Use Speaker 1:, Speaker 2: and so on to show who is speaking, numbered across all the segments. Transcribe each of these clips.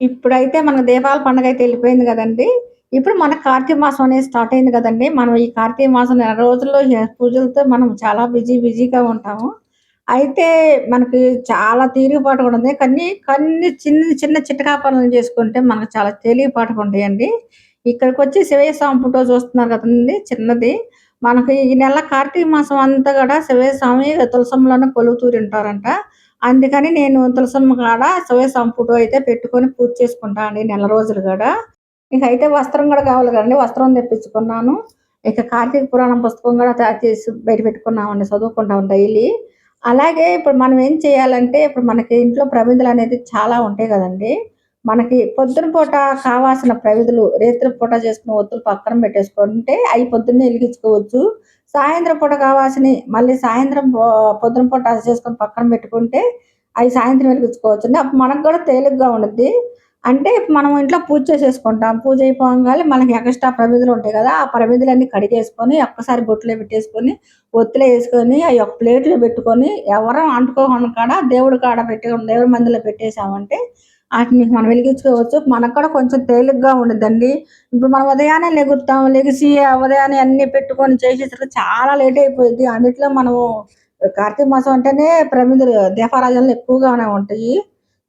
Speaker 1: ఇప్పుడైతే మనకు దీపావళి పండుగ అయితే వెళ్ళిపోయింది కదండి ఇప్పుడు మన కార్తీక మాసం అనేది స్టార్ట్ అయింది కదండి మనం ఈ కార్తీక మాసం నెల రోజుల్లో పూజలతో మనం చాలా బిజీ బిజీగా ఉంటాము. అయితే మనకి చాలా తీరిపాటు కూడా ఉంది కానీ కొన్ని చిన్న చిన్న చిట్టకా పనులు చేసుకుంటే మనకు చాలా తేలికపాటుగా ఉంటాయండి. ఇక్కడికొచ్చి శివయ్య స్వామి ఫోటో చూస్తున్నారు కదండీ! చిన్నది. మనకి ఈ నెల కార్తీక మాసం అంతా కూడా శివయ్య స్వామి కొలువుతూరి ఉంటారంట అందుకని నేను తులసమ్మ కాడ శివయ్య స్వామి ఫోటో అయితే పెట్టుకొని పూజ చేసుకుంటా అండి నెల రోజులు కూడా ఇక అయితే వస్త్రం కూడా కావాలి కదండి వస్త్రం తెప్పించుకున్నాను. ఇక కార్తీక పురాణం పుస్తకం కూడా తయారు చేసి బయట పెట్టుకున్నామండి. చదువుకుంటాం డైలీ. అలాగే ఇప్పుడు మనం ఏం చేయాలంటే ఇప్పుడు మనకి ఇంట్లో ప్రమిదలనేది చాలా ఉంటాయి కదండి మనకి పొద్దున పూట కావాల్సిన ప్రమిదలు రేత్రి పూట చేసుకున్న ఒత్తులు పక్కన పెట్టేసుకుంటే అయి పొద్దున్నే వెలిగించుకోవచ్చు సాయంత్రం పూట కావాల్సినవి మళ్ళీ సాయంత్రం పొద్దున పూట చేసుకొని పక్కన పెట్టుకుంటే అవి సాయంత్రం వెలిగించుకోవచ్చు అప్పుడు మనకు కూడా తేలిగ్గా ఉండద్ది అంటే మనం ఇంట్లో పూజ చేసేసుకుంటాం. పూజ అయిపోగానే మనకి ఎక్స్‌ట్రా ప్రమిదలు ఉంటాయి కదా ఆ ప్రమిదలన్నీ కడిగేసుకొని ఒక్కసారి బొట్టులో పెట్టేసుకొని, ఒత్తిలో వేసుకొని అవి ఒక ప్లేట్‌లో పెట్టుకొని ఎవరం అంటుకోకుండా కాడ దేవుడి కాడ పెట్టి దేవుడి మందిలో పెట్టేసామంటే వాటిని మనం వెలిగించుకోవచ్చు. మనకు కూడా కొంచెం తేలిగ్గా ఉండిద్దండి. ఇప్పుడు మనం ఉదయాన్నే లెగుతాం లెగిసి ఉదయాన్నే అన్ని పెట్టుకొని చేసేసరికి చాలా లేట్ అయిపోయింది అన్నిట్లో మనము కార్తీక మాసం అంటేనే ప్రమిదలు దీపారాజనలు ఎక్కువగానే ఉంటాయి.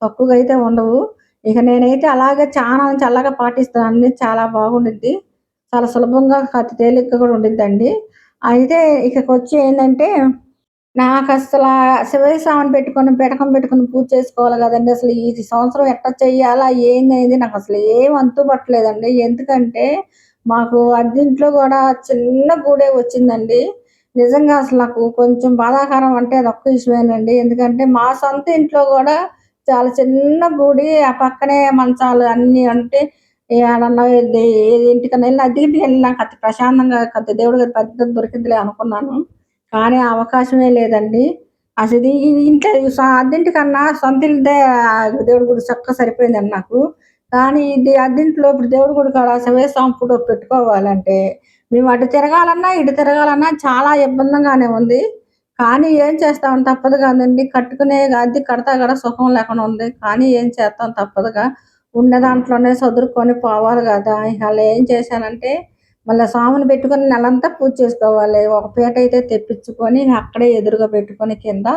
Speaker 1: తక్కువగా అయితే ఉండవు. ఇక నేనైతే అలాగే చాలా నుంచి అలాగే పాటిస్తానండి. చాలా బాగుండిద్ది. చాలా సులభంగా అతి తేలికగా కూడా ఉండిద్దండి. అయితే ఇక్కడికి వచ్చి ఏంటంటే నాకు అసలు స్వామిని పెట్టుకొని పెటకం పెట్టుకొని పూజ చేసుకోవాలి కదండి అసలు ఈ సంవత్సరం ఎట్లా చెయ్యాలా? ఏందనేది అసలు ఏం అంతుపట్టలేదండి ఎందుకంటే మాకు అద్దింట్లో కూడా చిన్న గూడే వచ్చిందండి. నిజంగా అసలు నాకు కొంచెం బాధాకరం అంటే అదొక్క విషయమేనండి. ఎందుకంటే మా సొంత ఇంట్లో కూడా చాలా చిన్న గుడి. ఆ పక్కనే మంచాలు అన్నీ అంటే ఏడన్నా దే ఏ ఇంటికన్నా వెళ్ళి అద్దెకింటికెళ్ళి నాకు అతి ప్రశాంతంగా కొద్ది దేవుడి పెద్ద పెద్దది అనుకున్నాను. కానీ అవకాశమే లేదండి. అసలు ఇంట్లో స అద్దెంటికన్నా సొంత ఇల్లుదే దేవుడి గుడి చక్కగా సరిపోయిందండి నాకు. కానీ ఇది అద్దెంట్లో ఇప్పుడు దేవుడి గుడి కాడ శివయ్య స్వామి ఫోటో పెట్టుకోవాలంటే మేము అటు తిరగాలన్నా, ఇటు తిరగాలన్నా చాలా ఇబ్బందిగానే ఉంది. కానీ ఏం చేస్తాం తప్పదు కాదండి కట్టుకునే అది కడతా గూడా సుఖం లేకుండా ఉంది. కానీ ఏం చేస్తాం తప్పదుగా. ఉన్న దాంట్లోనే చదురుకొని పోవాలి కదా అలా ఏం చేశానంటే మళ్ళా స్వామిని పెట్టుకొని నెలంతా పూజ చేసుకోవాలి. ఒక పీట అయితే తెప్పించుకొని అక్కడే ఎదురుగా పెట్టుకొని కింద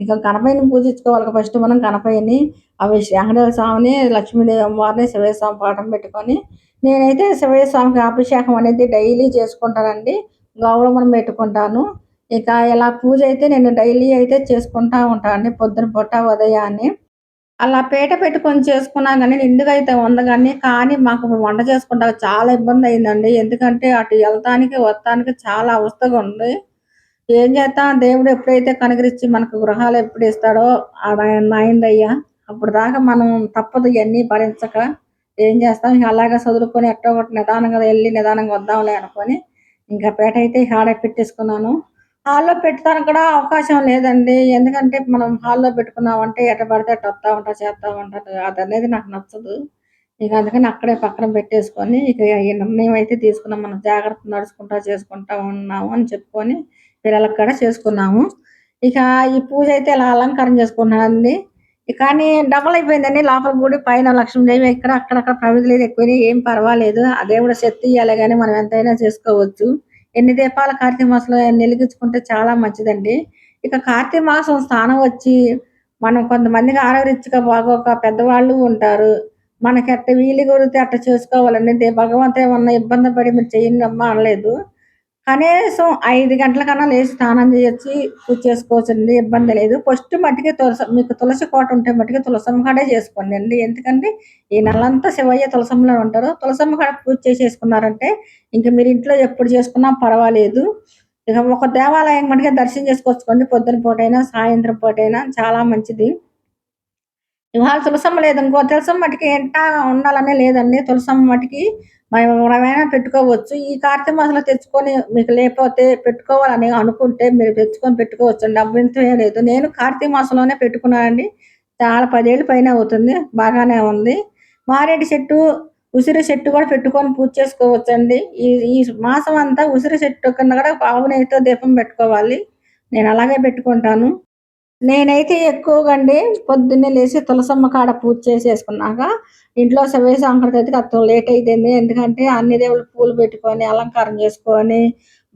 Speaker 1: ఇంకా గణపయ్యని పూజించుకోవాలి ఫస్ట్ మనం కనపైని అవి వెంకటేశ్వర స్వామిని, లక్ష్మీదేవి అమ్మవారిని, శివయ్య స్వామి పటం పెట్టుకొని నేనైతే శివయ్య స్వామికి అభిషేకం అనేది డైలీ చేసుకుంటానండి. గౌరమ్మని పెట్టుకుంటాను. ఇక ఇలా పూజ అయితే నేను డైలీ అయితే చేసుకుంటా ఉంటానండి. పొద్దున పూట, ఉదయాన్నే. అలా పీట పెట్టుకొని చేసుకున్నా కానీ నిండుగా అయితే ఉంది కానీ కానీ మాకు ఇప్పుడు వంట చేసుకుంటా చాలా ఇబ్బందయిందండి. ఎందుకంటే అటు వెళ్తానికి వస్తానికి చాలా అవస్థగా ఉంది. ఏం చేస్తా దేవుడు ఎప్పుడైతే కనికరించి మనకు గృహాలు ఎప్పుడు ఇస్తాడో అయిందయ్యా అప్పుడు దాకా మనం తప్పదు ఇవన్నీ భరించక. ఏం చేస్తాం ఇక అలాగే చదువుకొని ఎట్టో ఒకటి నిదానంగా వెళ్ళి నిదానంగా వద్దాంలే అనుకొని ఇంకా పేట అయితే ఇక ఆడే పెట్టేసుకున్నాను. హాల్‌లో పెట్టడానికి కూడా అవకాశం లేదండి. ఎందుకంటే మనం హాల్‌లో పెట్టుకున్నామంటే ఎట్ట పడితే అట్ట వత్తా ఉంటా చేత్తా ఉంటారు. అనేది నాకు నచ్చదు. ఇక అందుకని అక్కడే పక్కన పెట్టేసుకొని ఇక ఈ నిర్ణయం అయితే తీసుకున్నాం. మనం జాగ్రత్త నడుచుకుంటా చేసుకుంటా ఉన్నాము అని చెప్పుకొని పిల్లలకి కూడా చేసుకున్నాము. ఇక ఈ పూజ అయితే ఇలా అలంకారం చేసుకున్నానండి. కానీ డబల్ అయిపోయిందండి. లోపల గుడి పైన లక్ష్మీదేవి ఇక్కడ అక్కడక్కడ లేదు ఎక్కువైనాయి. ఏం పర్వాలేదు. ఆ దేవుడు శక్తి ఇవ్వాలి కానీ మనం ఎంతైనా చేసుకోవచ్చు. ఎన్ని దీపాలు కార్తీక మాసంలో వెలిగించుకుంటే చాలా మంచిదండి. ఇక కార్తీక మాసం స్థానం వచ్చి మనం కొంతమందికి ఆరోగ్యరీత్యా బాగోక పెద్దవాళ్ళు ఉంటారు. మనకి ఎట్ట వీలు గురితే అట్ట చేసుకోవాలండి. దే భగవంతుడు ఏమన్నా ఇబ్బంది పడి మీరు చేయండమ్మా అనలేదు. కనీసం ఐదు గంటల కన్నా లేచి స్నానం చేయొచ్చి పూజ చేసుకోవచ్చండి. ఇబ్బంది లేదు. ఫస్ట్ మట్టికి తులసి మీకు తులసి కోట ఉంటే మట్టికి తులసమ్మ కాడే అండి ఎందుకంటే ఈ నెలంతా శివయ్య తులసమ్మలో ఉంటారు. తులసమ్మ కాడ పూజ చేసేసుకున్నారంటే ఇంక మీరు ఇంట్లో ఎప్పుడు చేసుకున్నా పర్వాలేదు. ఇక ఒక దేవాలయం మట్టుకే దర్శనం చేసుకోవచ్చుకోండి. పొద్దున పూటైనా, సాయంత్రం పూటైనా చాలా మంచిది. ఇవాళ తులసమ్మ లేదనుకో తులసమ్మ మటుకి ఇంటా ఉండాలనే లేదండి. తులసమ్మ మటుకి మనం ఎవరైనా పెట్టుకోవచ్చు. ఈ కార్తీక మాసంలో తెచ్చుకొని మీకు లేకపోతే పెట్టుకోవాలని అనుకుంటే మీరు తెచ్చుకొని పెట్టుకోవచ్చండి. డబ్బు ఇంతమే లేదు. నేను కార్తీక మాసంలోనే పెట్టుకున్నానండి. చాలా పదేళ్ళు పైన అవుతుంది. బాగానే ఉంది. మారేడు చెట్టు, ఉసిరి చెట్టు కూడా పెట్టుకొని పూజ చేసుకోవచ్చండి. ఈ ఈ మాసం అంతా ఉసిరి చెట్టు కింద కూడా ఆవు నెయ్యితో దీపం పెట్టుకోవాలి. నేను అలాగే పెట్టుకుంటాను. నేనైతే ఎక్కువగా అండి పొద్దున్నే లేచి తులసమ్మ కాడ పూజ చేసేసుకున్నాక ఇంట్లో సవే సాంకడికి అంత లేట్ అయిపోయింది ఎందుకంటే అన్ని దేవుళ్ళు పూలు పెట్టుకొని అలంకారం చేసుకొని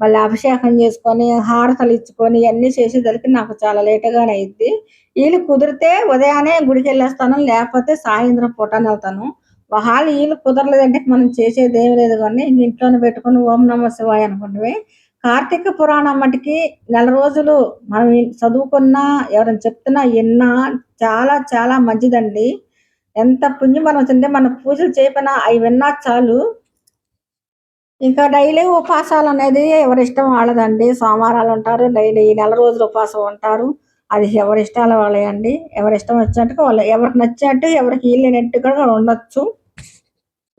Speaker 1: మళ్ళీ అభిషేకం చేసుకొని హారతలు ఇచ్చుకొని ఇవన్నీ చేసేసరికి నాకు చాలా లేటుగానే అయింది వీళ్ళు కుదిరితే ఉదయాన్నే గుడికి వెళ్ళేస్తాను లేకపోతే సాయంత్రం పూటాన్ని వెళ్తాను. ఒకవేళ వీళ్ళు కుదరలేదంటే మనం చేసేది ఏం లేదు కానీ ఇంట్లోనే పెట్టుకొని ఓం నమ శివాయ అనుకుంటే కార్తీక పురాణం మటుకి నెల రోజులు మనం చదువుకున్నా ఎవరైనా చెప్తున్నా విన్నా చాలా చాలా మంచిదండి. ఎంత పుణ్యం మనం వచ్చిందే మన పూజలు చేయకపోయినా అవి విన్నా చాలు. ఇంకా డైలీ ఉపవాసాలు అనేది ఎవరి ఇష్టం వాళ్ళదండి. సోమవారాలు ఉంటారు డైలీ నెల రోజులు ఉపవాసం ఉంటారు. అది ఎవరి ఇష్టాలు వాళ్ళయండి. ఎవరి ఇష్టం వచ్చినట్టుగా వాళ్ళు ఎవరికి నచ్చినట్టు ఎవరికి వీలైనట్టుగా ఉండొచ్చు.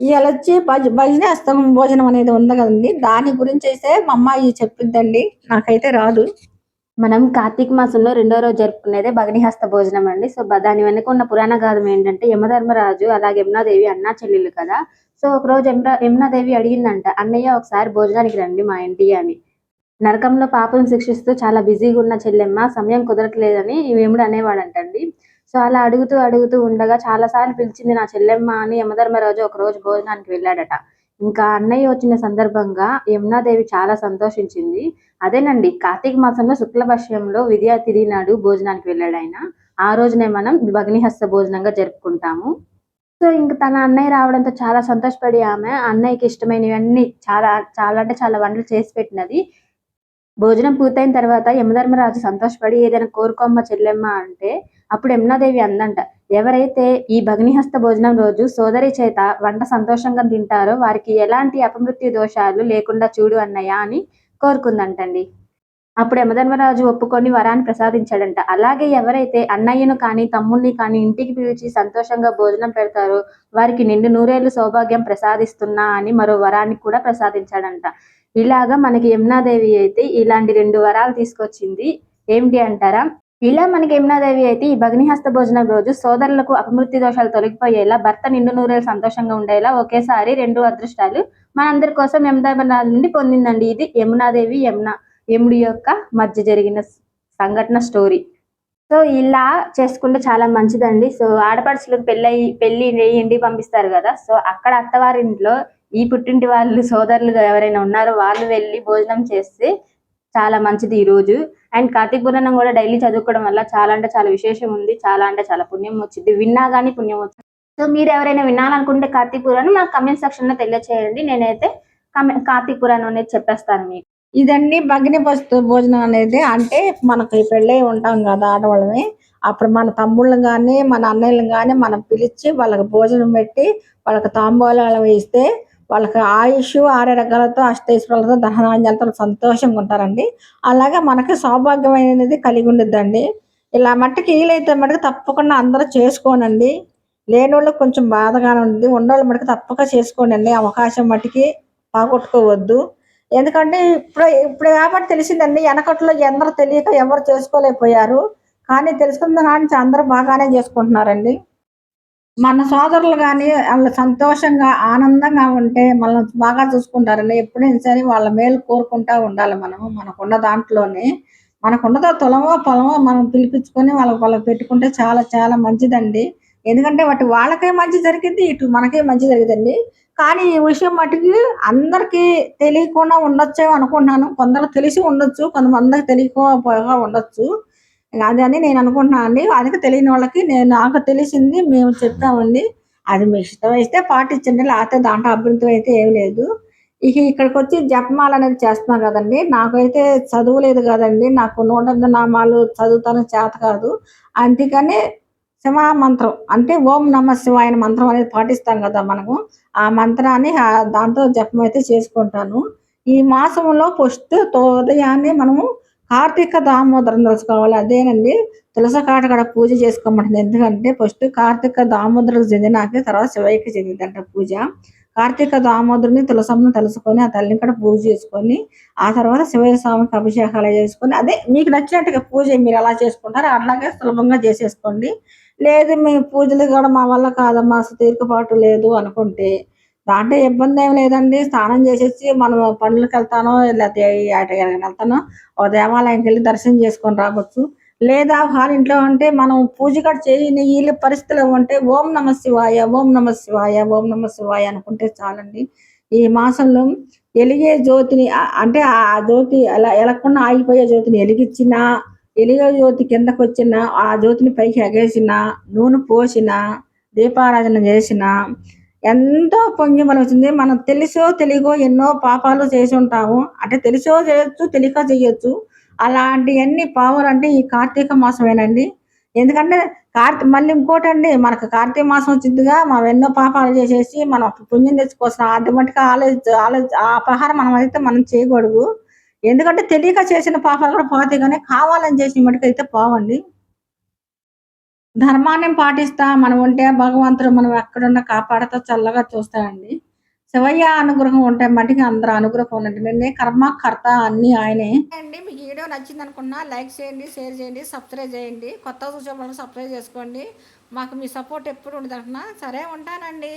Speaker 1: ఇవాళ వచ్చి భజ భజన భోజనం అనేది ఉంది కదండి. దాని గురించి అయితే మా అమ్మాయి చెప్పిద్దండి నాకైతే రాదు.
Speaker 2: మనం కార్తీక మాసంలో రెండో రోజు జరుపుకునేదే భగ్నిహస్త భోజనం అండి. సో దాని వెనుక ఉన్న పురాణ గాథం ఏంటంటే యమధర్మరాజు అలాగే యమునాదేవి అన్నా చెల్లెలు కదా. సో ఒక రోజు యమున యమునాదేవి అడిగిందంట అన్నయ్య ఒకసారి భోజనానికి రండి మా ఇంటి అని. నరకంలో పాపం శిక్షిస్తూ చాలా బిజీగా ఉన్న చెల్లెమ్మ సమయం కుదరట్లేదని ఈ వేముడు అనేవాడంటండి. సో అలా అడుగుతూ అడుగుతూ ఉండగా చాలా సార్లు పిలిచింది నా చెల్లెమ్మ అని యమధర్మరాజు ఒక రోజు భోజనానికి వెళ్ళాడట. ఇంకా అన్నయ్య వచ్చిన సందర్భంగా యమునాదేవి చాలా సంతోషించింది. అదేనండి కార్తీక మాసంలో శుక్లపక్షంలో విద్యా తిథి నాడు భోజనానికి వెళ్ళాడు ఆయన. ఆ రోజునే మనం భగ్నిహస్త భోజనంగా జరుపుకుంటాము. సో ఇంక తన అన్నయ్య రావడంతో చాలా సంతోషపడి ఆమె అన్నయ్యకి ఇష్టమైనవన్నీ చాలా చాలా అంటే చాలా వంటలు చేసి పెట్టినది. భోజనం పూర్తయిన తర్వాత యమధర్మరాజు సంతోషపడి ఏదైనా కోరుకోమ్మ చెల్లెమ్మ అంటే అప్పుడు యమునాదేవి అందంట. ఎవరైతే ఈ భగ్నిహస్త భోజనం రోజు సోదరి చేత వంట సంతోషంగా తింటారో వారికి ఎలాంటి అపమృత్యు దోషాలు లేకుండా చూడు అన్నయ్య అని కోరుకుందంటండి. అప్పుడు యమధర్మరాజు ఒప్పుకొని వరాన్ని ప్రసాదించాడంట. అలాగే ఎవరైతే అన్నయ్యను కానీ తమ్ముణ్ణి కానీ ఇంటికి పిలిచి సంతోషంగా భోజనం పెడతారో వారికి నిండు నూరేళ్ళు సౌభాగ్యం ప్రసాదిస్తున్నా అని మరో వరాన్ని కూడా ప్రసాదించాడంట. ఇలాగా మనకి యమునాదేవి అయితే ఇలాంటి రెండు వరాలు తీసుకొచ్చింది. ఏమిటి అంటారా? ఇలా మనకి యమునాదేవి అయితే ఈ భగ్నిహస్త భోజనం రోజు సోదరులకు అపమృత్యు దోషాలు తొలగిపోయేలా భర్త నిండు నూరేలు సంతోషంగా ఉండేలా ఒకేసారి రెండు అదృష్టాలు మనందరి కోసం యమునారాజు నుండి పొందిందండి. ఇది యమునాదేవి యమున యముడి యొక్క మధ్య జరిగిన సంఘటన స్టోరీ. సో ఇలా చేసుకుంటే చాలా మంచిదండి. సో ఆడపడుచులకు పెళ్ళి పెళ్ళి ఇంటికి పంపిస్తారు కదా. సో అక్కడ అత్తవారింట్లో ఈ పుట్టింటి వాళ్ళు సోదరులు ఎవరైనా ఉన్నారో వాళ్ళు వెళ్ళి భోజనం చేస్తే చాలా మంచిది ఈ రోజు. అండ్ కార్తీక పురాణం కూడా డైలీ చదువుకోవడం వల్ల చాలా అంటే చాలా విశేషం ఉంది. చాలా అంటే చాలా పుణ్యం వచ్చింది. విన్నా కానీ పుణ్యం వచ్చింది సో మీరు ఎవరైనా వినాలనుకుంటే కార్తీక పురాణం నాకు కమెంట్ సెక్షన్లో తెలియచేయండి. నేనైతే కమెంట్ కార్తీక పురాణం అనేది చెప్పేస్తాను మీకు.
Speaker 1: ఇదండి భగ్ని వస్తు భోజనం అనేది అంటే మనకి పెళ్ళై ఉంటాం కదా ఆడవాళ్ళమే. అప్పుడు మన తమ్ముళ్ళని కానీ మన అన్నయ్యలు కానీ మనం పిలిచి వాళ్ళకి భోజనం పెట్టి వాళ్ళకి తాంబూలాలు వేస్తే వాళ్ళకి ఆయుష్ ఆరోగ్యాలతో అష్టైశ్వర్యాలతో దహనాంజలతో సంతోషంగా ఉంటారండి. అలాగే మనకి సౌభాగ్యమైనది కలిగి ఉండిద్దండి. ఇలా మట్టుకు వీలైతే మటుకు తప్పకుండా అందరూ చేసుకోనండి. లేని వాళ్ళకి కొంచెం బాధగానే ఉంది ఉన్నోళ్ళు మటుకు తప్పక చేసుకోనండి. అవకాశం మట్టుకి పోగొట్టుకోవద్దు. ఎందుకంటే ఇప్పుడు ఇప్పుడు కాబట్టి తెలిసిందండి వెనకట్లో ఎందరూ తెలియక ఎవరు చేసుకోలేకపోయారు. కానీ తెలుసుకున్న కానీ అందరూ బాగానే చేసుకుంటున్నారండి. మన సోదరులు కానీ వాళ్ళు సంతోషంగా ఆనందంగా ఉంటే మనల్ని బాగా చూసుకుంటారని ఎప్పుడైనా సరే వాళ్ళ మేలు కోరుకుంటా ఉండాలి మనము. మనకున్న దాంట్లోనే మనకున్నదో తులమో పొలమో మనం పిలిపించుకొని వాళ్ళకి వాళ్ళకి పెట్టుకుంటే చాలా చాలా మంచిదండి. ఎందుకంటే వాటి వాళ్ళకే మంచి జరిగింది ఇటు మనకే మంచి జరిగిందండి. కానీ ఈ విషయం మటుకు అందరికీ తెలియకుండా ఉండొచ్చే అనుకుంటున్నాను. కొందరు తెలిసి ఉండొచ్చు కొంతమందికి తెలియకపోగా ఉండొచ్చు. అదని నేను అనుకుంటున్నాను అండి. అందుకే తెలియని వాళ్ళకి నేను నాకు తెలిసింది మేము చెప్తామండి అది మీ ఇష్టం అయితే పాటించండి. లేకపోతే దాంట్లో అభ్యంతరం అయితే ఏం లేదు. ఇక ఇక్కడికి వచ్చి జపమాల అనేది చేస్తున్నాం కదండి. నాకైతే చదువు లేదు కదండి. నాకు నూట నామాలు చదువుతాను చేత కాదు. అందుకని శివ మంత్రం అంటే ఓం నమ శివాయన మంత్రం అనేది పాటిస్తాం కదా మనము. ఆ మంత్రాన్ని దాంతో జపం అయితే చేసుకుంటాను. ఈ మాసంలో ఫస్ట్ ఉదయాన్నే మనము కార్తీక దామోదరం తెలుసుకోవాలి అదేనండి. తులసి కాట కాడ పూజ చేసుకోమంటుంది. ఎందుకంటే ఫస్ట్ కార్తీక దామోదరులకు చెందినాకే తర్వాత శివయ్యకి చెందిందంట పూజ. కార్తీక దామోదరుని తులసమ్మను తెలుసుకొని ఆ తల్లిని కూడా పూజ చేసుకొని ఆ తర్వాత శివయ్య స్వామికి అభిషేకాలు చేసుకొని అదే మీకు నచ్చినట్టుగా పూజ మీరు ఎలా చేసుకుంటారో అట్లాగే సులభంగా చేసేసుకోండి. లేదు మీ పూజలు కూడా మా వల్ల కాదమ్మా అసలు తీరికపాటు లేదు అనుకుంటే దాంట్లో ఇబ్బంది ఏం లేదండి. స్నానం చేసేసి మనం పనులకు వెళ్తాను లేకపోతే ఎక్కడికైనా వెళ్తాను ఒక దేవాలయంకి వెళ్ళి దర్శనం చేసుకొని రావచ్చు. లేదా వాళ్ళ ఇంట్లో ఉంటే మనం పూజ కూడా చేయని వీళ్ళ పరిస్థితులు ఉంటే ఓం నమ శివాయ ఓం నమ శివాయ ఓం నమ శివాయ అనుకుంటే చాలండి. ఈ మాసంలో ఎలిగే జ్యోతిని అంటే ఆ జ్యోతి ఎలా ఎలకుండా ఆగిపోయే జ్యోతిని వెలిగించిన ఎలిగే జ్యోతి కిందకు వచ్చినా ఆ జ్యోతిని పైకి ఎగేసిన నూనె పోసిన దీపారాధన చేసినా ఎంతో పుణ్యమని వచ్చింది మనం తెలుసో తెలియకో ఎన్నో పాపాలు చేసి ఉంటాము. అంటే తెలుసో చేయొచ్చు తెలియక చేయొచ్చు. అలాంటివన్నీ పోవాలంటే ఈ కార్తీక మాసమేనండి. ఎందుకంటే కార్తీ మళ్ళీ ఇంకోటండి మనకు కార్తీక మాసం వచ్చిందిగా మనం ఎన్నో పాపాలు చేసేసి మనం పుణ్యం తెచ్చుకోవాల్సిన అది ఆలోచి ఆలోచి ఆలోచ ఆ ప్రకారం మనం అయితే మనం చేయకూడదు. ఎందుకంటే తెలియక చేసిన పాపాలు కూడా పోతాయి కానీ కావాలని చేసిన మటుకు అయితే పోవండి. ధర్మాన్ని పాటిస్తా మనం ఉంటే భగవంతుడు మనం ఎక్కడున్నా కాపాడుతా చల్లగా చూస్తాడండి. శివయ్య అనుగ్రహం ఉంటే మటుకు అందరూ అనుగ్రహం ఉన్నట్టు నేను కర్మ కర్త అన్ని ఆయనే. అండి మీకు వీడియో నచ్చింది అనుకున్నా లైక్ చేయండి షేర్ చేయండి సబ్స్క్రైబ్ చేయండి. కొత్త చూసే సబ్స్క్రైబ్ చేసుకోండి. మాకు మీ సపోర్ట్ ఎప్పుడు ఉండదు సరే ఉంటానండి.